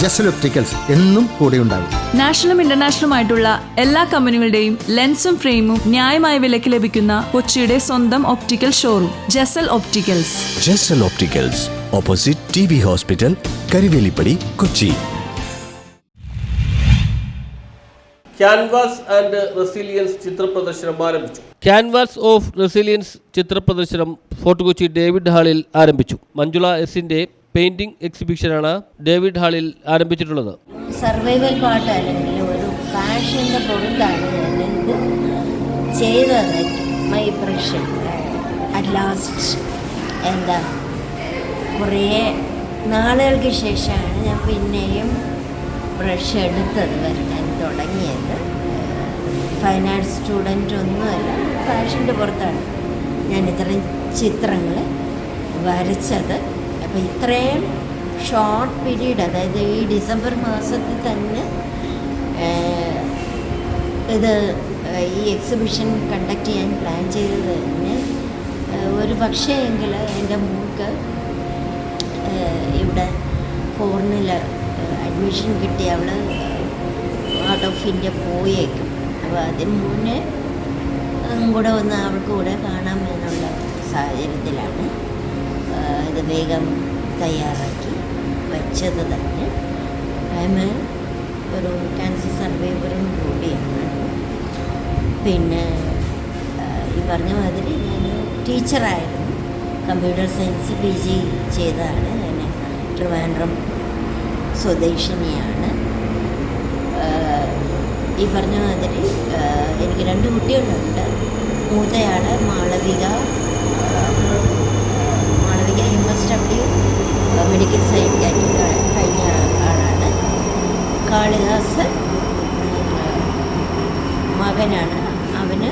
Jasal opticals എന്നും കൂടെയുണ്ടാകും നാഷണലും ഇന്റർനാഷണലും ആയിട്ടുള്ള എല്ലാ കമ്പനികളുടെയും ലെൻസും ഫ്രെയിമും ന്യായമായ വിലയ്ക്ക് ലഭിക്കുന്ന കൊച്ചിയുടെ സ്വന്തം optical showroom Jasal opticals. Jasal opticals opposite T B hospital Karuvelippady Kochi. Canvas and resilience ചിത്ര പ്രദർശനം ആരംഭിച്ചു. ക്യാൻവാസ് ഓഫ് റെസിലിയൻസ് ചിത്രപ്രദർശനം ഫോർട്ട് കൊച്ചി ഡേവിഡ് ഹാളിൽ ആരംഭിച്ചു. മഞ്ജുള എസിന്റെ പെയിന്റിംഗ് എക്സിബിഷനാണ് ഡേവിഡ് ഹാളിൽ ആരംഭിച്ചിട്ടുള്ളത്. സർവൈവൽ പാട്ട് അല്ലെങ്കിൽ ഒരു പാഷന്റെ പുറത്താണ് മൈ പ്രഷൻ അറ്റ് ലാസ്റ്റ് എന്താ കുറേ നാളുകൾക്ക് ശേഷമാണ് ഞാൻ പിന്നെയും ബ്രഷ് എടുത്തത് വരയ്ക്കാൻ തുടങ്ങിയത്. ഫൈൻ ആർട്സ് സ്റ്റുഡന്റ് ഒന്നുമല്ല ഫാഷന്റെ പുറത്താണ് ഞാൻ ഇത്രയും ചിത്രങ്ങൾ വരച്ചത്. അപ്പോൾ ഇത്രയും ഷോർട്ട് പീരീഡ് അതായത് ഈ ഡിസംബർ മാസത്തിൽ തന്നെ ഇത് ഈ എക്സിബിഷൻ കണ്ടക്ട് ചെയ്യാൻ പ്ലാൻ ചെയ്തത് തന്നെ. ഒരു പക്ഷേ എങ്കിൽ എന്റെ മോൾക്ക് ഇവിടെ ഫോറിനിൽ അഡ്മിഷൻ കിട്ടി. അവൾ ഔട്ട് ഓഫ് ഇന്ത്യ പോയേക്കും. അപ്പോൾ അതിന് മുന്നേ കൂടെ ഒന്ന് അവൾക്ക് കൂടെ കാണാമെന്നുള്ള സാഹചര്യത്തിലാണ്. ഇത് വേഗം തയ്യാറാക്കി വെച്ചത് തന്നെ. ആമ ഒരു ക്യാൻസർ സർവൈവറും കൂടിയാണ്. പിന്നെ ഈ പറഞ്ഞ മാതിരി ഞാൻ ടീച്ചറായിരുന്നു. കമ്പ്യൂട്ടർ സയൻസ് പി ജി ചെയ്തതാണ്. ഞാൻ ട്രിവാൻഡ്രം സ്വദേശിനിയാണ്. ഈ പറഞ്ഞ മാതിരി എനിക്ക് രണ്ട് കുട്ടികളുണ്ട്. മാളവിക മാളവിക കാളിദാസ് മകനാണ്. അവന്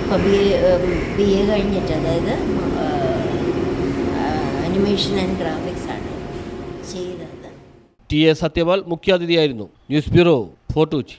ഇപ്പോൾ ബി ബി എ കഴിഞ്ഞിട്ട് അതായത് അനിമേഷൻ ആൻഡ് ഗ്രാഫിക്സ് ആണ് ചെയ്തത്. T A Sathyapal മുഖ്യാതിഥിയായിരുന്നു. News bureau fort Kochi